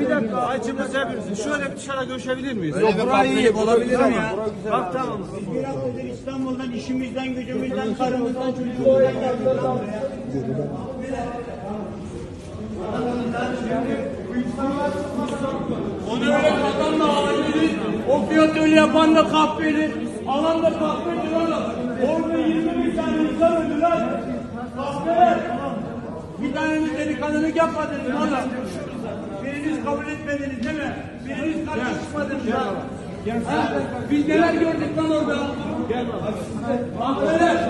Bir dakika acımız hepimizin. Şöyle bir dışarı görüşebilir miyiz? Burayı iyi olabilir mi ya? Bak tamam. Bir haftadır İstanbul'dan işimizden, gücümüzden, karımızdan, çocuğumuzdan geldik lan. Onu öyle kazanma aileli. O fiyatı öyle yapan da kahveli. Alan da kahveli oğlum. Orada 20 bin tane insan öldü lan. Kahveler. Bir taneniz delikanlılık yapmadınız oğlum. Biriniz kabul etmediniz değil mi? Biriniz karışmadınız lan. Ha? Biz neler gördük lan orada? Gel. Kahveler.